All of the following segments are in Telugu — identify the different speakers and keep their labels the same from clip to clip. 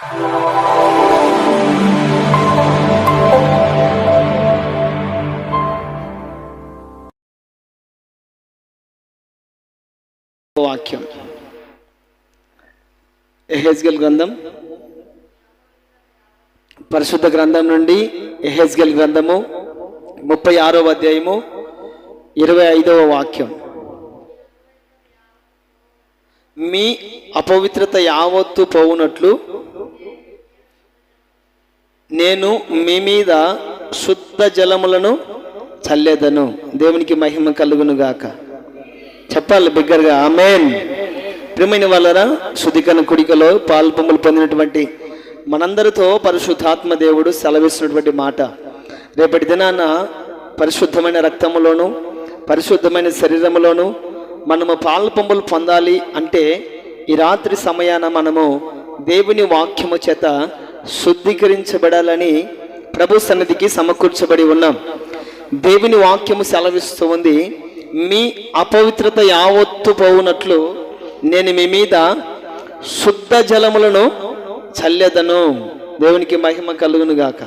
Speaker 1: వాక్యం. ఎహెజ్గల్ గ్రంథం. పరిశుద్ధ గ్రంథం నుండి ఎహెజ్గల్ గ్రంథము ముప్పై ఆరవ అధ్యాయము ఇరవై ఐదవ వాక్యం. మీ అపవిత్రత యావత్తు పోవునట్లు నేను మీ మీద శుద్ధ జలములను చల్లేదను. దేవునికి మహిమ కలుగును గాక. చెప్పాలి బిగ్గరగా ఆమెన్. ప్రియమైన వాళ్ళరా శుద్ధికరణ కుడికలో పాలు పొందినటువంటి మనందరితో పరిశుద్ధాత్మ దేవుడు సెలవిస్తున్నటువంటి మాట. రేపటి దినాన పరిశుద్ధమైన రక్తములోను పరిశుద్ధమైన శరీరములోను మనము పాలు పొందాలి అంటే ఈ రాత్రి సమయాన మనము దేవుని వాక్యము చేత శుద్ధీకరించబడాలని ప్రభు సన్నిధికి సమకూర్చబడి ఉన్నాం. దేవుని వాక్యము సెలవిస్తూ ఉంది మీ అపవిత్రత యావత్తు పోవునట్లు నేను మీ మీద శుద్ధ జలములను చల్లెదను. దేవునికి మహిమ కలుగును గాక.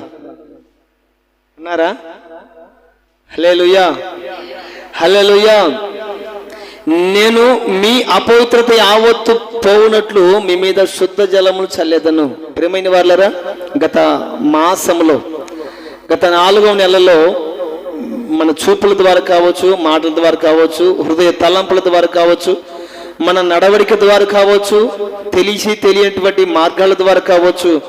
Speaker 1: ఉన్నారా? హలే లుయా నేను మీ అపవిత్రత యావత్తు పోవునట్లు మీ మీద శుద్ధ జలములు చల్లేదను. ప్రియమైన వాళ్ళరా గత మాసంలో గత నాలుగవ నెలలో మన చూపుల ద్వారా కావచ్చు మాటల ద్వారా కావచ్చు హృదయ తలంపుల ద్వారా కావచ్చు మన నడవడిక ద్వారా కావచ్చు తెలిసి తెలియనటువంటి మార్గాల ద్వారా కావచ్చు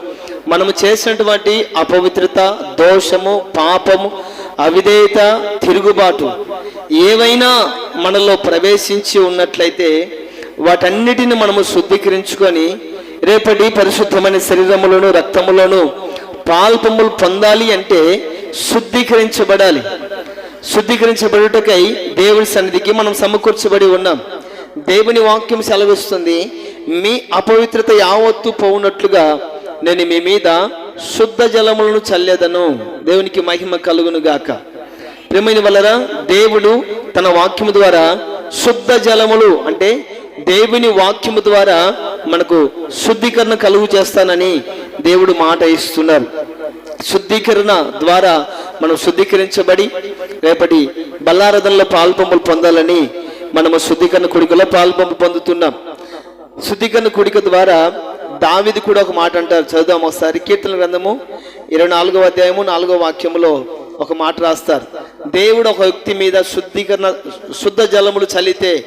Speaker 1: మనము చేసినటువంటి అపవిత్రత దోషము పాపము అవిధేయత తిరుగుబాటు. ఏవైనా మనలో ప్రవేశించి ఉన్నట్లయితే వాటన్నిటిని మనము శుద్ధీకరించుకొని రేపటి పరిశుద్ధమైన శరీరములోను రక్తములోను పాల్పొమ్ములు పొందాలి అంటే శుద్ధీకరించబడాలి. శుద్ధీకరించబడుటకై దేవుని సన్నిధికి మనం సమకూర్చబడి ఉన్నాం. దేవుని వాక్యం సెలవిస్తుంది మీ అపవిత్రత యావత్తు పోవునట్లుగా నేను మీ మీద శుద్ధ జలములను చల్లేదను. దేవునికి మహిమ కలుగును గాక. ప్రేమైన వలరా దేవుడు తన వాక్యము ద్వారా శుద్ధ జలములు అంటే దేవుని వాక్యము ద్వారా మనకు శుద్ధీకరణ కలుగు చేస్తానని దేవుడు మాట ఇస్తున్నారు. శుద్ధీకరణ ద్వారా మనం శుద్ధీకరించబడి రేపటి బల్లారథంలో పాల్పంపులు పొందాలని మనము శుద్ధీకరణ కుడికలో పాల్పంపు పొందుతున్నాం. శుద్ధీకరణ కుడిక ద్వారా దావిది కూడా ఒక మాట అంటారు. చదువుదాం ఒకసారి. కీర్తన గ్రంథము ఇరవై నాలుగో అధ్యాయము నాలుగో వాక్యములో ఒక మాట రాస్తారు. దేవుడు ఒక వ్యక్తి మీద శుద్ధీకరణ శుద్ధ జలములు చల్లితే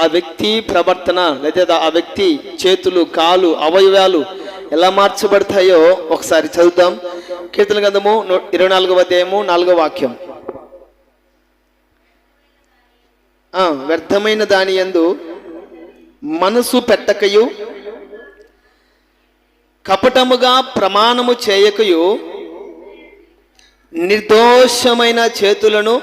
Speaker 1: ఆ వ్యక్తి ప్రవర్తన లేదా ఆ వ్యక్తి చేతులు కాలు అవయవాలు ఎలా మార్చబడతాయో ఒకసారి చదువుతాం కీర్తన గ్రంథము ఇరవై నాలుగవ అధ్యాయము నాలుగో వాక్యం. వ్యర్థమైన దాని యందు మనసు పెట్టకయు కపటముగా ప్రమాణము చేయకయు నిర్దోషమైన చేతులను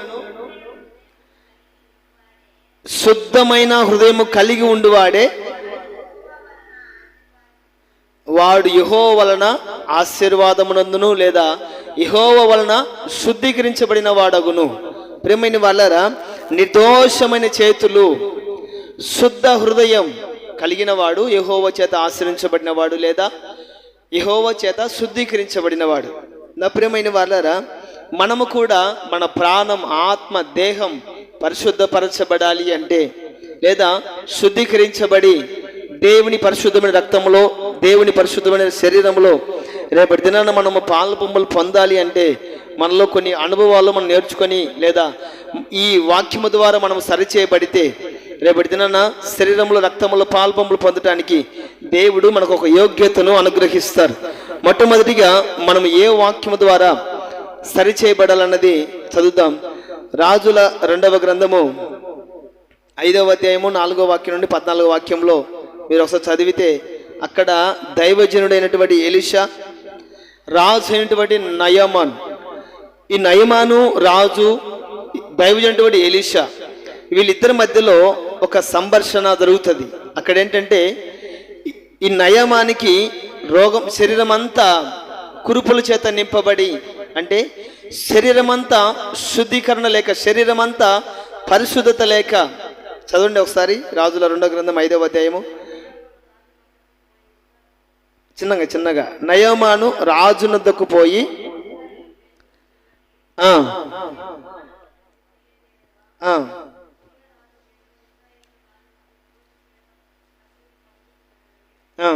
Speaker 1: శుద్ధమైన హృదయము కలిగి ఉండువాడే. వాడు యహో వలన ఆశీర్వాదమునందును లేదా యహోవ వలన శుద్ధీకరించబడిన వాడగును. ప్రేమైన వాళ్ళరా నిర్దోషమైన చేతులు శుద్ధ హృదయం కలిగిన వాడు యహోవ చేత ఆశ్రయించబడిన వాడు లేదా యహోవ చేత శుద్ధీకరించబడినవాడు. నా ప్రియమైన వాళ్ళరా మనము కూడా మన ప్రాణం ఆత్మ దేహం పరిశుద్ధపరచబడాలి అంటే లేదా శుద్ధీకరించబడి దేవుని పరిశుద్ధమైన రక్తంలో దేవుని పరిశుద్ధమైన శరీరంలో రేపటి దినాన మనము పాల బొమ్మలు పొందాలి అంటే మనలో కొన్ని అనుభవాలు మనం నేర్చుకొని లేదా ఈ వాక్యము ద్వారా మనం సరిచేయబడితే రేపటి దినాన శరీరంలో రక్తంలో పాల్పంపులు పొందటానికి దేవుడు మనకు ఒక యోగ్యతను అనుగ్రహిస్తారు. మొట్టమొదటిగా మనం ఏ వాక్యము ద్వారా సరిచేయబడాలన్నది చదువుతాం రాజుల రెండవ గ్రంథము ఐదవ అధ్యాయము నాలుగో వాక్యం నుండి పద్నాలుగో వాక్యంలో మీరు ఒకసారి చదివితే అక్కడ దైవజనుడైనటువంటి ఎలిషా రాజు అయినటువంటి నయమాన్. ఈ నయమాను రాజు దైవజనుడైనటువంటి ఎలిషా వీళ్ళిద్దరి మధ్యలో ఒక సంభర్షణ జరుగుతుంది. అక్కడ ఏంటంటే ఈ- నయమానికి రోగం శరీరం అంతా కురుపుల చేత నింపబడి అంటే శరీరం అంతా శుద్ధీకరణ లేక శరీరం అంతా పరిశుద్ధత లేక చదవండి ఒకసారి రాజుల రెండో గ్రంథం ఐదవ అధ్యాయము. చిన్నగా చిన్నగా. నయమాను రాజునద్దకు పోయి ఆ, ఆ,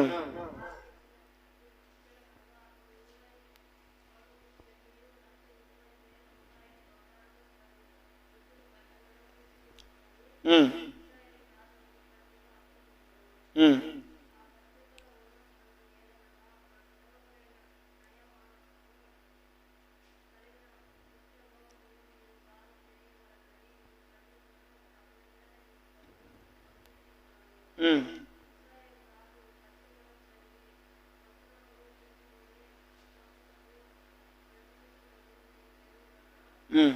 Speaker 1: ఆ. ఉమ్. Mm.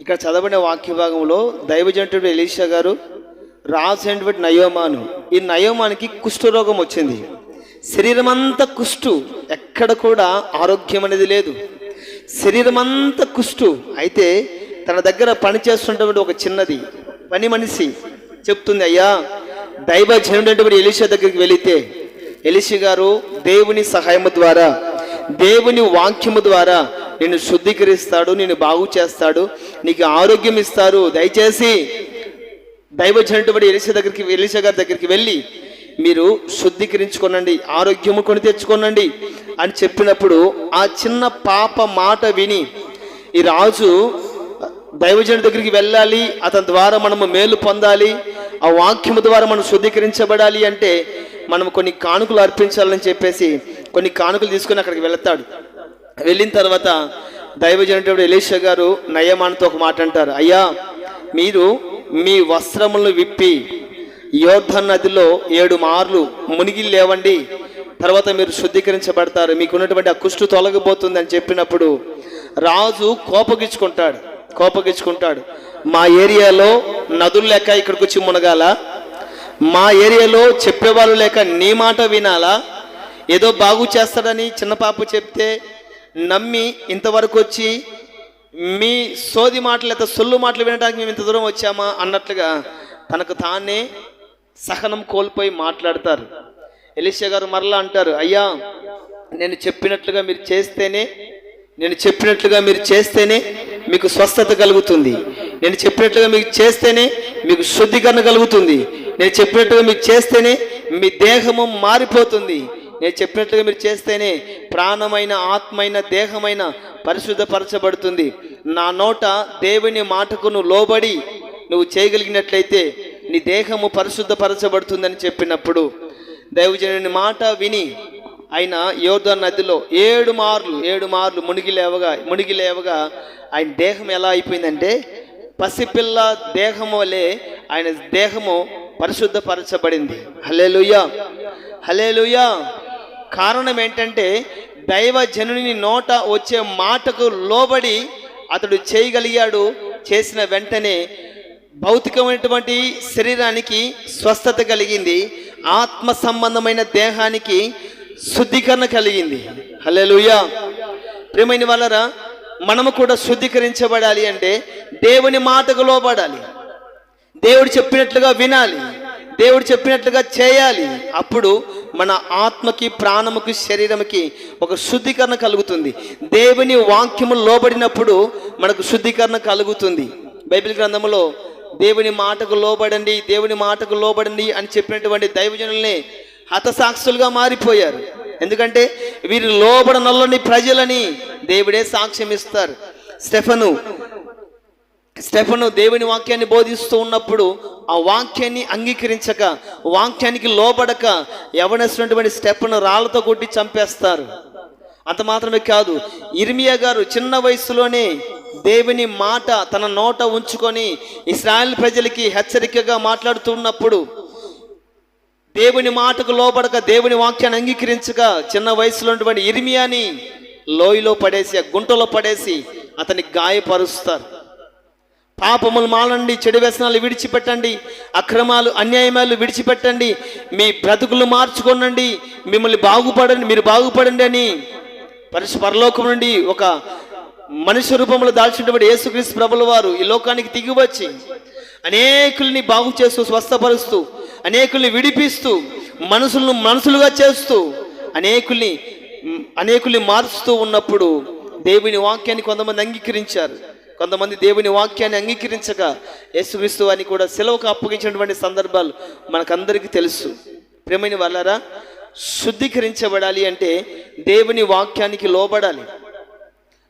Speaker 1: ఇక్కడ చదవబడిన వాక్య భాగంలో దైవజంటుడు ఎలీషా గారు రాసినటువంటి నయోమాను. ఈ నయోమానికి కుష్ఠరోగం వచ్చింది. శరీరం అంతా కుష్టు. ఎక్కడ కూడా ఆరోగ్యం అనేది లేదు. శరీరం అంతా కుష్టు. అయితే తన దగ్గర పని చేస్తుంటే ఒక చిన్నది పని మనిషి. చెప్తుంది అయ్యా దైవజనుడైనటువంటి ఎలిషా దగ్గరికి వెళితే ఎలిషి గారు దేవుని సహాయము ద్వారా దేవుని వాక్యము ద్వారా నిన్ను శుద్ధీకరిస్తాడు నిన్ను బాగు చేస్తాడు నీకు ఆరోగ్యం ఇస్తారు. దయచేసి దైవజనుడి ఎలిష దగ్గరికి ఎలిషా గారి దగ్గరికి వెళ్ళి మీరు శుద్ధీకరించుకోనండి ఆరోగ్యము కొని తెచ్చుకోనండి అని చెప్పినప్పుడు ఆ చిన్న పాప మాట విని ఈ రాజు దైవజనుడి దగ్గరికి వెళ్ళాలి అతని ద్వారా మనము మేలు పొందాలి ఆ వాక్యము ద్వారా మనం శుద్ధీకరించబడాలి అంటే మనం కొన్ని కానుకలు అర్పించాలని చెప్పేసి కొన్ని కానుకలు తీసుకొని అక్కడికి వెళతాడు. వెళ్ళిన తర్వాత దైవజనుడు ఎలీష గారు నయమానతో ఒక మాట అంటారు. అయ్యా మీరు మీ వస్త్రములను విప్పి యోర్ధన్ నదిలో ఏడు మార్లు మునిగి లేవండి. తర్వాత మీరు శుద్ధీకరించబడతారు. మీకు ఉన్నటువంటి ఆ కుష్టు తొలగిపోతుంది అని చెప్పినప్పుడు రాజు కోపగించుకుంటాడు. కోపగించుకుంటాడు. మా ఏరియాలో నదులు లేక ఇక్కడికి వచ్చి మునగాల. మా ఏరియాలో చెప్పేవాళ్ళు లేక నీ మాట వినాలా. ఏదో బాగు చేస్తాడని చిన్న పాప చెప్తే నమ్మి ఇంతవరకు వచ్చి మీ సోది మాటలు లేదా సొల్లు మాటలు వినడానికి మేము ఇంత దూరం వచ్చామా అన్నట్లుగా తనకు తానే సహనం కోల్పోయి మాట్లాడతారు. ఎలిషా గారు మరలా అంటారు అయ్యా నేను చెప్పినట్లుగా మీరు చేస్తేనే నేను చెప్పినట్లుగా మీరు చేస్తేనే మీకు స్వస్థత కలుగుతుంది. నేను చెప్పినట్లుగా మీకు చేస్తేనే మీకు శుద్ధీకరణ కలుగుతుంది. నేను చెప్పినట్టుగా మీకు చేస్తేనే మీ దేహము మారిపోతుంది. నేను చెప్పినట్లుగా మీరు చేస్తేనే ప్రాణమైన ఆత్మైన దేహమైన పరిశుద్ధపరచబడుతుంది. నా నోట దేవుని మాటకు నువ్వు లోబడి నువ్వు చేయగలిగినట్లయితే నీ దేహము పరిశుద్ధపరచబడుతుందని చెప్పినప్పుడు దైవజనుని మాట విని ఆయన యోధ నదిలో ఏడు మార్లు ఏడు మార్లు మునిగి లేవగా మునిగి లేవగా ఆయన దేహం ఎలా అయిపోయిందంటే పసిపిల్ల దేహమోలే ఆయన దేహము పరిశుద్ధపరచబడింది. హలేలుయ్యా హలేలుయ్యా కారణం ఏంటంటే దైవ జనుని నోట వచ్చే మాటకు లోబడి అతడు చేయగలిగాడు చేసిన వెంటనే భౌతికమైనటువంటి శరీరానికి స్వస్థత కలిగింది ఆత్మ సంబంధమైన దేహానికి శుద్ధీకరణ కలిగింది. హల్లెలూయా. ప్రేమైన వాళ్ళరా మనము కూడా శుద్ధీకరించబడాలి అంటే దేవుని మాటకు లోబడాలి. దేవుడు చెప్పినట్లుగా వినాలి. దేవుడు చెప్పినట్లుగా చేయాలి. అప్పుడు మన ఆత్మకి ప్రాణముకి శరీరముకి ఒక శుద్ధీకరణ కలుగుతుంది. దేవుని వాక్యము లోబడినప్పుడు మనకు శుద్ధీకరణ కలుగుతుంది. బైబిల్ గ్రంథములో దేవుని మాటకు లోబడండి దేవుని మాటకు లోబడండి అని చెప్పినటువంటి దైవజనుల్ని హతసాక్షులుగా మారిపోయారు. ఎందుకంటే వీరు లోబడనల్లని ప్రజలని దేవుడే సాక్ష్యం ఇస్తారు స్టెఫను స్టెఫను దేవుని వాక్యాన్ని బోధిస్తూ ఉన్నప్పుడు ఆ వాక్యాన్ని అంగీకరించక వాక్యానికి లోబడక ఎవరినటువంటి స్టెఫను రాళ్ళతో కొట్టి చంపేస్తారు. అంత మాత్రమే కాదు ఇర్మియా గారు చిన్న వయసులోనే దేవుని మాట తన నోట ఉంచుకొని ఇస్రాయల్ ప్రజలకి హెచ్చరికగా మాట్లాడుతున్నప్పుడు దేవుని మాటకు లోబడక దేవుని వాక్యాన్ని అంగీకరించక చిన్న వయసులో ఉన్నటువంటి ఇర్మియాని లోయలో పడేసి ఆ గుంటలో పడేసి అతన్ని గాయపరుస్తారు. పాపములు మాలండి చెడు వ్యసనాలు విడిచిపెట్టండి అక్రమాలు అన్యాయమాలు విడిచిపెట్టండి మీ బ్రతుకులు మార్చుకోనండి మిమ్మల్ని బాగుపడండి మీరు బాగుపడండి అని పరిశు పరలోకం నుండి ఒక మనిషి రూపంలో దాల్చినటువంటి యేసుక్రీస్తు ప్రభుల వారు ఈ లోకానికి దిగివచ్చి అనేకుల్ని బాగు చేస్తూ స్వస్థపరుస్తూ అనేకుల్ని విడిపిస్తూ మనసులను మనసులుగా చేస్తూ అనేకుల్ని అనేకుల్ని మార్చుతూ ఉన్నప్పుడు దేవుని వాక్యాన్ని కొంతమంది అంగీకరించారు. కొంతమంది దేవుని వాక్యాన్ని అంగీకరించక యేసుక్రీస్తు అని కూడా సెలవుకు అప్పగించినటువంటి సందర్భాలు మనకందరికీ తెలుసు. ప్రేమైన వాళ్ళారా శుద్ధీకరించబడాలి అంటే దేవుని వాక్యానికి లోబడాలి.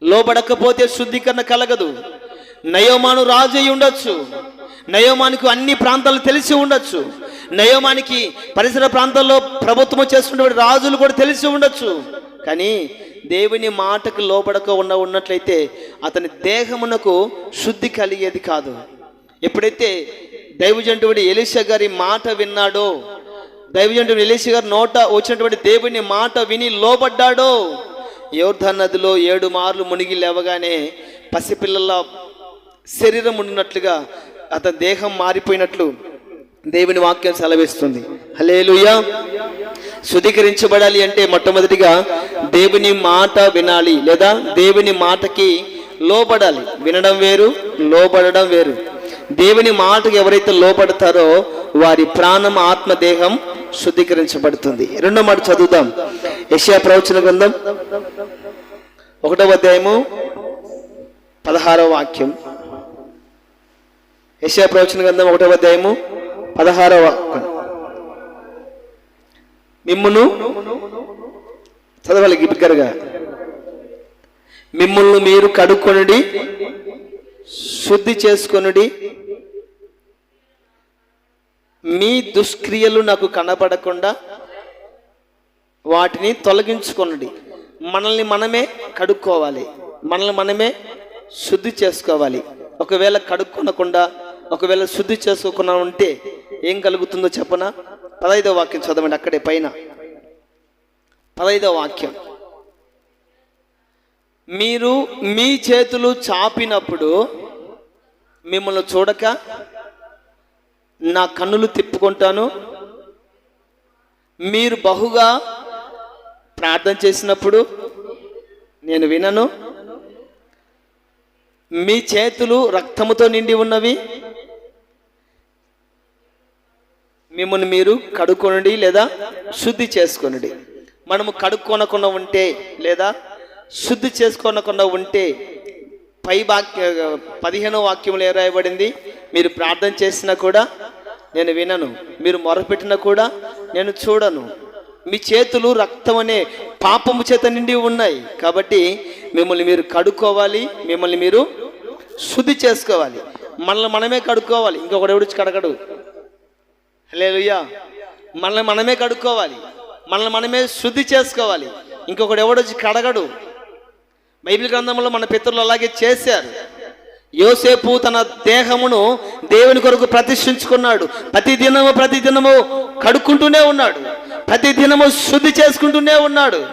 Speaker 1: లోబడకపోతే శుద్ధీకరణ కలగదు. నయోమాను రాజు అయి ఉండొచ్చు. నయోమానికి అన్ని ప్రాంతాలు తెలిసి ఉండొచ్చు. నయోమానికి పరిసర ప్రాంతాల్లో ప్రభుత్వం చేస్తున్నటువంటి రాజులు కూడా తెలిసి ఉండొచ్చు. కానీ దేవుని మాటకు లోబడక ఉన్న ఉన్నట్లయితే అతని దేహమునకు శుద్ధి కలిగేది కాదు. ఎప్పుడైతే దైవజంటుడి ఎలీషా గారి మాట విన్నాడో దైవజంటుడు ఎలీషా గారి నోట వచ్చినటువంటి దేవుని మాట విని లోబడ్డాడో యోర్ధన్ నదిలో ఏడు మార్లు మునిగి లేవగానే పసిపిల్లల శరీరం ఉన్నట్లుగా అతని దేహం మారిపోయినట్లు దేవుని వాక్యం సెలవిస్తుంది. హలేలుయా శుద్ధీకరించబడాలి అంటే మొట్టమొదటిగా దేవుని మాట వినాలి లేదా దేవుని మాటకి లోబడాలి. వినడం వేరు లోబడడం వేరు. దేవుని మాటకు ఎవరైతే లోబడతారో వారి ప్రాణం ఆత్మ దేహం శుద్ధీకరించబడుతుంది. రెండో మాట చదువుదాం. ఏషియా ప్రవచన గ్రంథం ఒకటవ అధ్యాయము పదహారవ వాక్యం. యెషయా ప్రవచన గ్రంథం ఒకటవ అధ్యాయము పదహారవ వాక్యం. మిమ్మును చదవాలి బిగ్గరగా మిమ్మల్ని మీరు కడుక్కొనుడి శుద్ధి చేసుకొనుడి మీ దుష్క్రియలు నాకు కనబడకుండా వాటిని తొలగించుకొనండి. మనల్ని మనమే కడుక్కోవాలి. మనల్ని మనమే శుద్ధి చేసుకోవాలి. ఒకవేళ కడుక్కొనకుండా ఒకవేళ శుద్ధి చేసుకోకుండా ఉంటే ఏం కలుగుతుందో చెప్పనా? పదైదో వాక్యం చదవండి అక్కడే పైన. పదైదో వాక్యం. మీరు మీ చేతులు చాపినప్పుడు మిమ్మల్ని చూడక నా కన్నులు తిప్పుకుంటాను. మీరు బహుగా ప్రార్థన చేసినప్పుడు నేను వినను. మీ చేతులు రక్తముతో నిండి ఉన్నవి. మిమ్మల్ని మీరు కడుక్కొనండి లేదా శుద్ధి చేసుకొనండి. మనము కడుక్కొనకుండా ఉంటే లేదా శుద్ధి చేసుకోనకుండా ఉంటే పై వాక్య పదిహేనో వాక్యంలో ఏ రాయబడింది? మీరు ప్రార్థన చేసినా కూడా నేను వినను. మీరు మొరపెట్టినా కూడా నేను చూడను. మీ చేతులు రక్తం అనే పాపము చేత నిండి ఉన్నాయి. కాబట్టి మిమ్మల్ని మీరు కడుక్కోవాలి. మిమ్మల్ని మీరు శుద్ధి చేసుకోవాలి. మనల్ని మనమే కడుక్కోవాలి. ఇంకొకటి ఎవడు కడగడు? లేలుయ్యా మనల్ని మనమే కడుక్కోవాలి. మనల్ని మనమే శుద్ధి చేసుకోవాలి. ఇంకొకడు ఎవడొచ్చి కడగడు? బైబిల్ గ్రంథంలో మన పితరులు అలాగే చేశారు. యోసేపు తన దేహమును దేవుని కొరకు ప్రతిష్ఠించుకున్నాడు. ప్రతి దినము ప్రతి దినము కడుక్కుంటూనే ఉన్నాడు. ప్రతి దినము శుద్ధి చేసుకుంటూనే ఉన్నాడు.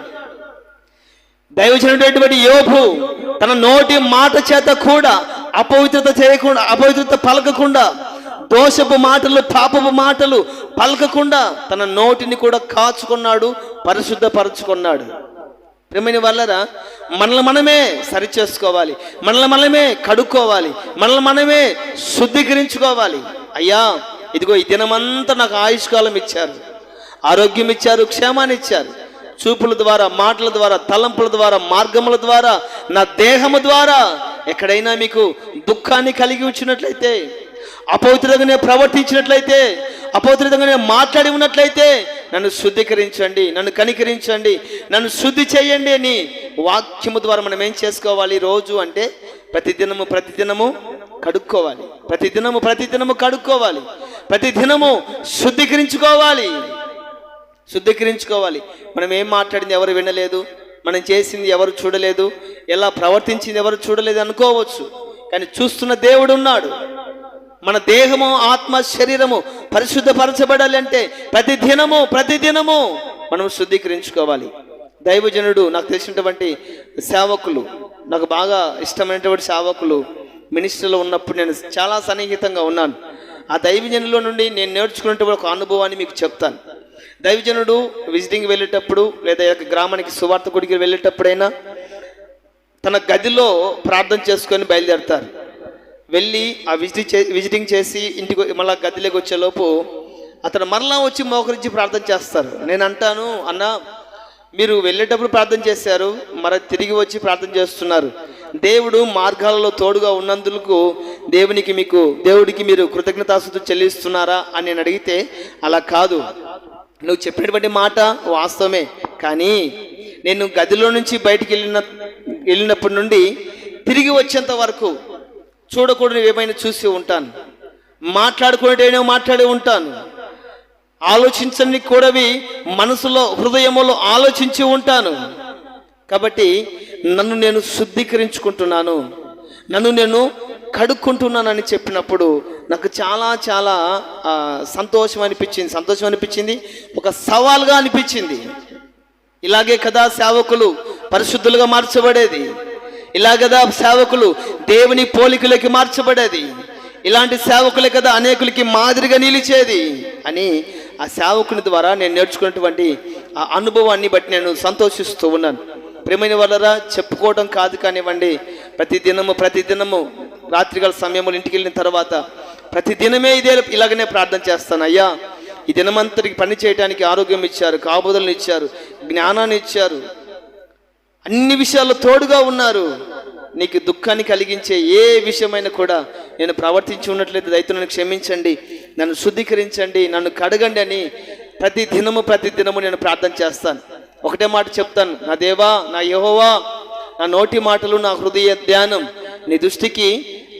Speaker 1: దైవజనుడైనటువంటి యోభు తన నోటి మాట చేత కూడా అపవిత్రత చేయకుండా అపవిత్రత పలకకుండా దోషపు మాటలు పాపపు మాటలు పలకకుండా తన నోటిని కూడా కాచుకున్నాడు పరిశుద్ధపరచుకున్నాడు. ప్రేమైన వల్లరా మనల్ని మనమే సరిచేసుకోవాలి మనల్ని మనమే కడుక్కోవాలి మనల్ని మనమే శుద్ధీకరించుకోవాలి. అయ్యా ఇదిగో ఈ దినమంతా నాకు ఆయుష్కాలం ఇచ్చారు ఆరోగ్యం ఇచ్చారు క్షేమాన్ని ఇచ్చారు. చూపుల ద్వారా మాటల ద్వారా తలంపుల ద్వారా మార్గముల ద్వారా నా దేహము ద్వారా ఎక్కడైనా మీకు దుఃఖాన్ని కలిగి ఉంచినట్లయితే అపవిత్రంగానే ప్రవర్తించినట్లయితే అపవిత్రంగానే మాట్లాడి ఉన్నట్లయితే నన్ను శుద్ధీకరించండి నన్ను కనికరించండి నన్ను శుద్ధి చేయండి అని వాక్యము ద్వారా మనం ఏం చేసుకోవాలి రోజు అంటే ప్రతిదినము ప్రతిదినము కడుక్కోవాలి. ప్రతిదినము ప్రతిదినము కడుక్కోవాలి. ప్రతిదినము శుద్ధీకరించుకోవాలి. శుద్ధీకరించుకోవాలి. మనం ఏం మాట్లాడింది ఎవరు వినలేదు మనం చేసింది ఎవరు చూడలేదు ఎలా ప్రవర్తించింది ఎవరు చూడలేదు అనుకోవచ్చు. కానీ చూస్తున్న దేవుడు ఉన్నాడు. మన దేహము ఆత్మ శరీరము పరిశుద్ధపరచబడాలి అంటే ప్రతి దినము ప్రతి దినము మనం శుద్ధీకరించుకోవాలి. దైవజనుడు నాకు తెలిసినటువంటి సేవకులు నాకు బాగా ఇష్టమైనటువంటి సేవకులు మినిస్టర్లో ఉన్నప్పుడు నేను చాలా సన్నిహితంగా ఉన్నాను. ఆ దైవజనుల నుండి నేను నేర్చుకున్నటువంటి ఒక అనుభవాన్ని మీకు చెప్తాను. దైవజనుడు విజిటింగ్ వెళ్ళేటప్పుడు లేదా యొక్క గ్రామానికి సువార్త గుడికి వెళ్ళేటప్పుడైనా తన గదిలో ప్రార్థన చేసుకొని బయలుదేరతారు. వెళ్ళి ఆ విజిటింగ్ చే విజిటింగ్ చేసి ఇంటికి మళ్ళీ గదిలోకి వచ్చేలోపు అతను మరలా వచ్చి మోకరించి ప్రార్థన చేస్తారు. నేను అంటాను అన్న మీరు వెళ్ళేటప్పుడు ప్రార్థన చేశారు మరి తిరిగి వచ్చి ప్రార్థన చేస్తున్నారు. దేవుడు మార్గాలలో తోడుగా ఉన్నందుకు దేవునికి మీకు దేవుడికి మీరు కృతజ్ఞతాస్తుతి చెల్లిస్తున్నారా అని నేను అడిగితే అలా కాదు. నువ్వు చెప్పినటువంటి మాట వాస్తవమే. కానీ నేను గదిలో నుంచి బయటికి వెళ్ళిన వెళ్ళినప్పటి నుండి తిరిగి వచ్చేంత వరకు చూడకూడని ఏమైనా చూసి ఉంటాను. మాట్లాడుకునేటైనా మాట్లాడి ఉంటాను. ఆలోచించని కూడవి మనసులో హృదయములో ఆలోచించి ఉంటాను. కాబట్టి నన్ను నేను శుద్ధీకరించుకుంటున్నాను. నన్ను నేను కడుక్కుంటున్నానని చెప్పినప్పుడు నాకు చాలా చాలా సంతోషం అనిపించింది. సంతోషం అనిపించింది. ఒక సవాల్గా అనిపించింది. ఇలాగే కదా సేవకులు పరిశుద్ధులుగా మార్చబడేది. ఇలా కదా సేవకులు దేవుని పోలికలకి మార్చబడేది. ఇలాంటి సేవకులే కదా అనేకులకి మాదిరిగా నిలిచేది. అని ఆ సేవకుని ద్వారా నేను నేర్చుకున్నటువంటి ఆ అనుభవాన్ని బట్టి నేను సంతోషిస్తూ ఉన్నాను. ప్రేమైన వల్లరా చెప్పుకోవడం కాదు కానివ్వండి. ప్రతి దినము ప్రతి దినము రాత్రికాల సమయంలో ఇంటికి వెళ్ళిన తర్వాత ప్రతి దినమే ఇదే ఇలాగనే ప్రార్థన చేస్తాను. అయ్యా ఈ దినమంతటికి పని చేయడానికి ఆరోగ్యం ఇచ్చారు కాబోదలను ఇచ్చారు జ్ఞానాన్ని ఇచ్చారు. అన్ని విషయాల్లో తోడుగా ఉన్నారు. నీకు దుఃఖాన్ని కలిగించే ఏ విషయమైనా కూడా నేను ప్రవర్తించి ఉన్నట్లయితే దయతో నన్ను క్షమించండి నన్ను శుద్ధీకరించండి నన్ను కడగండి అని ప్రతి దినము ప్రతి దినము నేను ప్రార్థన చేస్తాను. ఒకటే మాట చెప్తాను నా దేవా నా యహోవా నా నోటి మాటలు నా హృదయ ధ్యానం నీ దృష్టికి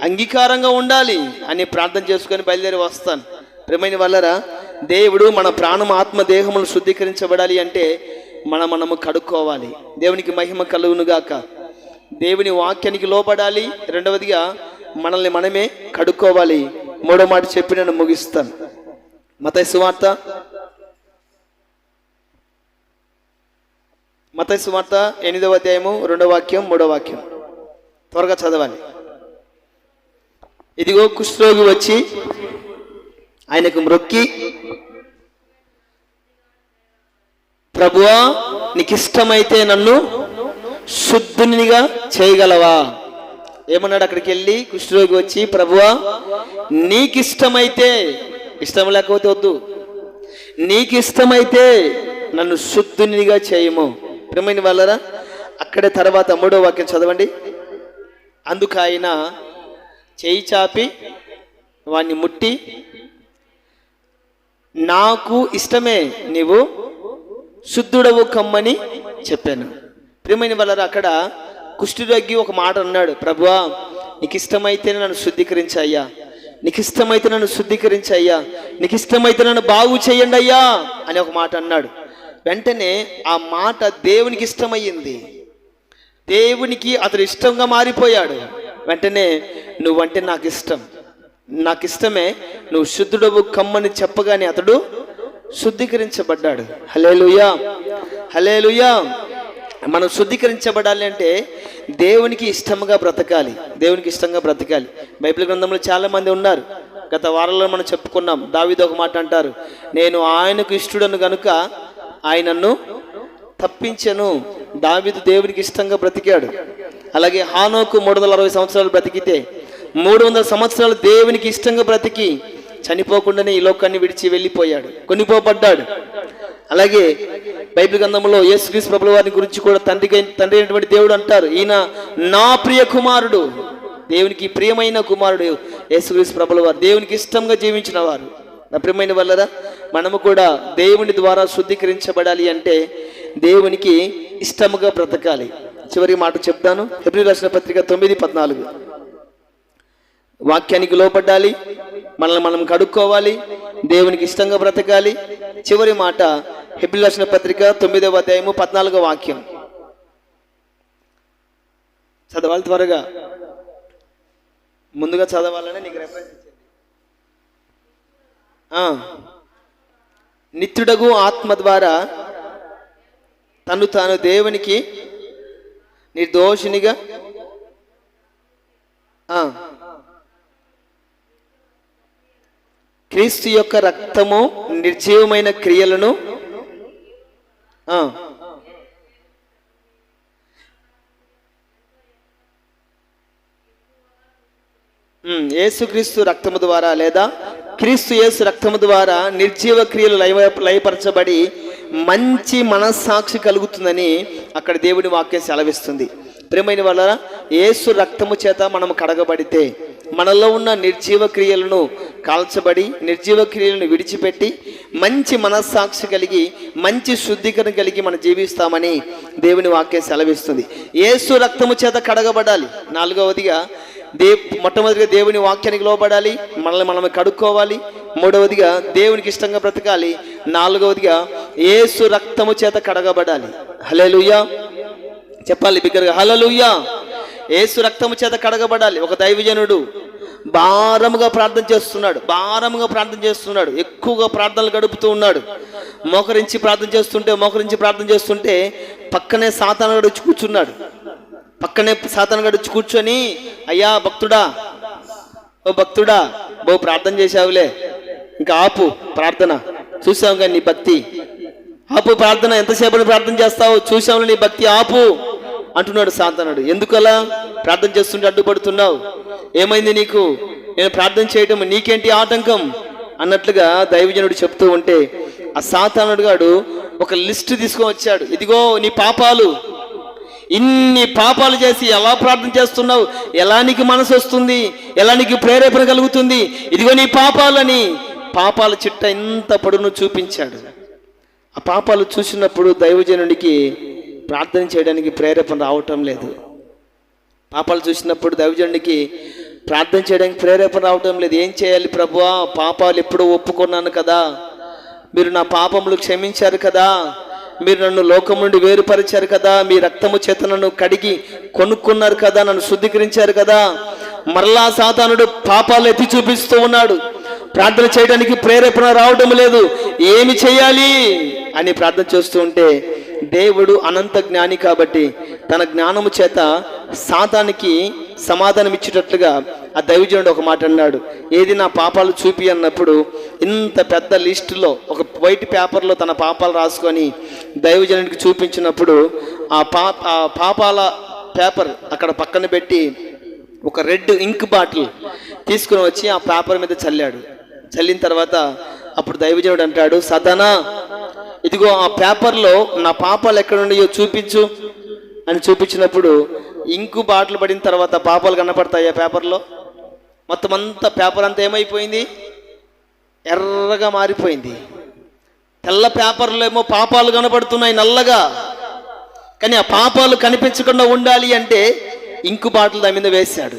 Speaker 1: అంగీకారంగా ఉండాలి అని ప్రార్థన చేసుకొని బయలుదేరి వస్తాను. ప్రేమైన వల్లరా దేవుడు మన ప్రాణం ఆత్మ దేహములు శుద్ధీకరించబడాలి అంటే మనం మనము కడుక్కోవాలి. దేవునికి మహిమ కలుగునుగాక. దేవుని వాక్యానికి లోపడాలి రెండవదిగా మనల్ని మనమే కడుక్కోవాలి. మూడో మాట చెప్పి నేను ముగిస్తాను. మత సువార్త మత సువార్త ఎనిమిదవ అధ్యాయము రెండవ వాక్యం మూడో వాక్యం. త్వరగా చదవాలి. ఇదిగో కుష్ఠరోగి వచ్చి ఆయనకు మ్రొక్కి ప్రభువా నీకు ఇష్టమైతే నన్ను శుద్ధునిగా చేయగలవా? ఏమన్నాడు అక్కడికి వెళ్ళి కుష్ఠరోగి వచ్చి ప్రభువా నీకిష్టమైతే ఇష్టం లేకపోతే వద్దు. నీకు ఇష్టమైతే నన్ను శుద్ధునిగా చేయము. ప్రేమైన వాళ్ళరా అక్కడే తర్వాత మూడో వాక్యం చదవండి. అందుకు ఆయన చేయి చాపి వాణ్ణి ముట్టి నాకు ఇష్టమే నీవు శుద్ధుడవు కమ్మని చెప్పాను. ప్రియమైన వాళ్ళ అక్కడ కుష్ఠురగ్గి ఒక మాట అన్నాడు. ప్రభువా నీకు ఇష్టమైతే నన్ను శుద్ధీకరించయ్యా నీకు ఇష్టమైతే నన్ను శుద్ధీకరించయ్యా నీకు ఇష్టమైతే నన్ను బాగు చేయండి అయ్యా అని ఒక మాట అన్నాడు. వెంటనే ఆ మాట దేవునికి ఇష్టమయ్యింది. దేవునికి అతడు ఇష్టంగా మారిపోయాడు. వెంటనే నువ్వంటే నాకు ఇష్టం నాకు ఇష్టమే నువ్వు శుద్ధుడవు కమ్మని చెప్పగానే అతడు శుద్ధీకరించబడ్డాడు. హలేలుయా హలేలుయా మనం శుద్ధీకరించబడాలి అంటే దేవునికి ఇష్టంగా బ్రతకాలి. దేవునికి ఇష్టంగా బ్రతకాలి. బైబిల్ గ్రంథంలో చాలామంది ఉన్నారు. గత వారంలో మనం చెప్పుకున్నాం. దావీదు ఒక మాట అంటారు. నేను ఆయనకు ఇష్టడను గనుక ఆయనను తప్పించను. దావిదు దేవునికి ఇష్టంగా బ్రతికాడు. అలాగే హానోకు మూడు వందల అరవై సంవత్సరాలు బ్రతికితే మూడు వందల సంవత్సరాలు దేవునికి ఇష్టంగా బ్రతికి చనిపోకుండానే ఈ లోకాన్ని విడిచి వెళ్ళిపోయాడు కొనిపోబడ్డాడు. అలాగే బైబిల్ గ్రంథంలో యేసుక్రీస్తు ప్రభుల వారిని గురించి కూడా తండ్రికి తండ్రి అయినటువంటి దేవుడు అంటారు. ఈయన నా ప్రియ కుమారుడు దేవునికి ప్రియమైన కుమారుడు యేసుక్రీస్తు ప్రభుల వారు దేవునికి ఇష్టంగా జీవించిన వారు. నా ప్రియమైన వల్లరా మనము కూడా దేవుని ద్వారా శుద్ధీకరించబడాలి అంటే దేవునికి ఇష్టముగా బ్రతకాలి. చివరి మాట చెప్తాను. ఫిబ్రవరి రాసిన పత్రిక తొమ్మిది పద్నాలుగు. వాక్యానికి లోపడ్డాలి మనల్ని మనం కడుక్కోవాలి. దేవునికి ఇష్టంగా బ్రతకాలి. చివరి మాట హెబ్రి పత్రిక తొమ్మిదవ అధ్యాయము పద్నాలుగో వాక్యం. చదవాలి త్వరగా. ముందుగా చదవాలని నీకు రెఫరెన్స్ నిత్యుడగు ఆత్మ ద్వారా తను తాను దేవునికి నిర్దోషినిగా ఆ, క్రీస్తు యొక్క రక్తము నిర్జీవమైన క్రియలను ఏసుక్రీస్తు యేసుక్రీస్తు రక్తము ద్వారా లేదా క్రీస్తు యేసు రక్తము ద్వారా నిర్జీవ క్రియలు లయ లయపరచబడి మంచి మనస్సాక్షి కలుగుతుందని అక్కడ దేవుని వాక్యం సెలవిస్తుంది. ప్రేమైన వల్ల యేసు రక్తము చేత మనం కడగబడితే మనలో ఉన్న నిర్జీవ క్రియలను కాల్చబడి నిర్జీవ క్రియలను విడిచిపెట్టి మంచి మనస్సాక్షి కలిగి మంచి శుద్ధీకరణ కలిగి మనం జీవిస్తామని దేవుని వాక్యం సెలవిస్తుంది. ఏసు రక్తము చేత కడగబడాలి. నాలుగవదిగా దే మొట్టమొదటిగా దేవుని వాక్యానికి లోబడాలి. మనల్ని మనం కడుక్కోవాలి. మూడవదిగా దేవునికి ఇష్టంగా బ్రతకాలి. నాలుగవదిగా ఏసు రక్తము చేత కడగబడాలి. హలేలుయ్యా చెప్పాలి బిగ్గరగా హలలుయ్యా ఏసు రక్తము చేత కడగబడాలి. ఒక దైవజనుడు భారముగా ప్రార్థన చేస్తున్నాడు. భారముగా ప్రార్థన చేస్తున్నాడు. ఎక్కువగా ప్రార్థనలు గడుపుతూ ఉన్నాడు. మోకరించి ప్రార్థన చేస్తుంటే మోకరించి ప్రార్థన చేస్తుంటే పక్కనే సాతాన వచ్చి కూర్చున్నాడు. పక్కనే సాతాను గడిచి కూర్చొని అయ్యా భక్తుడా ఓ భక్తుడా బో ప్రార్థన చేశావులే. ఇంకా ఆపు ప్రార్థన. చూసావు కానీ నీ భక్తి. ఆపు ప్రార్థన. ఎంతసేపటి ప్రార్థన చేస్తావు? చూసావు నీ భక్తి. ఆపు. అంటున్నాడు సాతానుడు ఎందుకలా? ప్రార్థన చేస్తుంటే అడ్డుపడుతున్నావు. ఏమైంది నీకు? నేను ప్రార్థన చేయటం నీకేంటి ఆటంకం? అన్నట్లుగా దైవజనుడు చెప్తూ ఉంటే ఆ సాతానుడు గాడు ఒక లిస్ట్ తీసుకొని వచ్చాడు. ఇదిగో నీ పాపాలు. ఇన్ని పాపాలు చేసి ఎలా ప్రార్థన చేస్తున్నావు? ఎలా నీకు మనసు వస్తుంది? ఎలా నీకు ప్రేరేపణ కలుగుతుంది? ఇదిగో నీ పాపాలని. పాపాల చిట్ట ఇంత పడును చూపించాడు. ఆ పాపాలు చూసినప్పుడు దైవజనుడికి ప్రార్థన చేయడానికి ప్రేరేపణ రావటం లేదు. పాపాలు చూసినప్పుడు దైవజనుడికి ప్రార్థన చేయడానికి ప్రేరేపణ రావటం లేదు. ఏం చేయాలి ప్రభువా పాపాలు ఎప్పుడూ ఒప్పుకున్నాను కదా. మీరు నా పాపములు క్షమించారు కదా. మీరు నన్ను లోకం నుండి వేరుపరిచారు కదా. మీ రక్తము చేత నన్ను కడిగి కొనుక్కున్నారు కదా. నన్ను శుద్ధీకరించారు కదా. మరలా సాతానుడు పాపాలు ఎత్తి చూపిస్తూ ఉన్నాడు. ప్రార్థన చేయడానికి ప్రేరేపణ రావడం లేదు. ఏమి చేయాలి? అని ప్రార్థన చేస్తూ ఉంటే దేవుడు అనంత జ్ఞాని కాబట్టి తన జ్ఞానము చేత సాతానికి సమాధానం ఇచ్చేటట్లుగా ఆ దైవజనుడు ఒక మాట అన్నాడు. ఏది నా పాపాలు చూపి అన్నప్పుడు ఇంత పెద్ద లిస్టులో ఒక వైట్ పేపర్లో తన పాపాలు రాసుకొని దైవజనుడికి చూపించినప్పుడు ఆ పా ఆ పాపాల పేపర్ అక్కడ పక్కన పెట్టి ఒక రెడ్ ఇంక్ బాటిల్ తీసుకుని వచ్చి ఆ పేపర్ మీద చల్లాడు. చల్లిన తర్వాత అప్పుడు దైవజనుడు అంటాడు సదనా ఇదిగో ఆ పేపర్లో నా పాపాలు ఎక్కడ ఉన్నాయో చూపించు అని చూపించినప్పుడు ఇంకు బాటలు పడిన తర్వాత పాపాలు కనపడతాయి ఆ పేపర్లో? మొత్తం అంతా పేపర్ అంతా ఏమైపోయింది? ఎర్రగా మారిపోయింది. తెల్ల పేపర్లో ఏమో పాపాలు కనపడుతున్నాయి నల్లగా. కానీ ఆ పాపాలు కనిపించకుండా ఉండాలి అంటే ఇంకు బాటలు దాని మీద వేశాడు.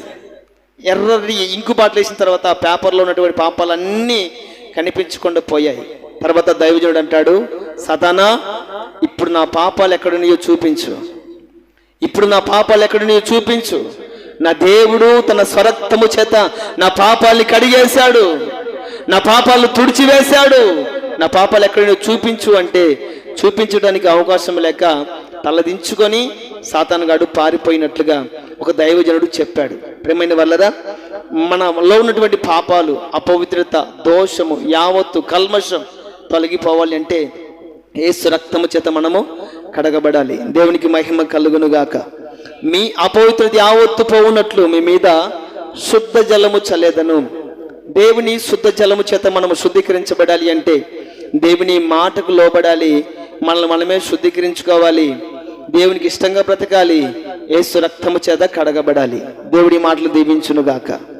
Speaker 1: ఎర్రటి ఇంకు బాటలు వేసిన తర్వాత ఆ పేపర్లో ఉన్నటువంటి పాపాలన్నీ కనిపించకుండా పోయాయి. తర్వాత దైవజనుడు అంటాడు సదానా ఇప్పుడు నా పాపాలు ఎక్కడున్నాయో చూపించు. ఇప్పుడు నా పాపాలు ఎక్కడున్నాయో చూపించు. నా దేవుడు తన స్వరక్తము చేత నా పాపాల్ని కడిగేశాడు. నా పాపాలు తుడిచివేశాడు. నా పాపాలు ఎక్కడున్నాయో చూపించు అంటే చూపించడానికి అవకాశం లేక తలదించుకొని సాతానుగాడు పారిపోయినట్లుగా ఒక దైవజనుడు చెప్పాడు. ప్రేమైన వల్లరా మనలో ఉన్నటువంటి పాపాలు అపవిత్రత దోషము యావత్తు కల్మషం తొలగిపోవాలి అంటే ఏసు రక్తము చేత మనము కడగబడాలి. దేవునికి మహిమ కలుగునుగాక. మీ అపవిత్రత యావత్తు పోవునట్లు మీ మీద శుద్ధ జలము చల్లేదను. దేవుని శుద్ధ జలము చేత మనము శుద్ధీకరించబడాలి అంటే దేవుని మాటకు లోబడాలి. మనల్ని మనమే శుద్ధీకరించుకోవాలి. దేవునికి ఇష్టంగా బ్రతకాలి. ఏసు రక్తము చేత కడగబడాలి. దేవుడి మాటలు దీవించునుగాక.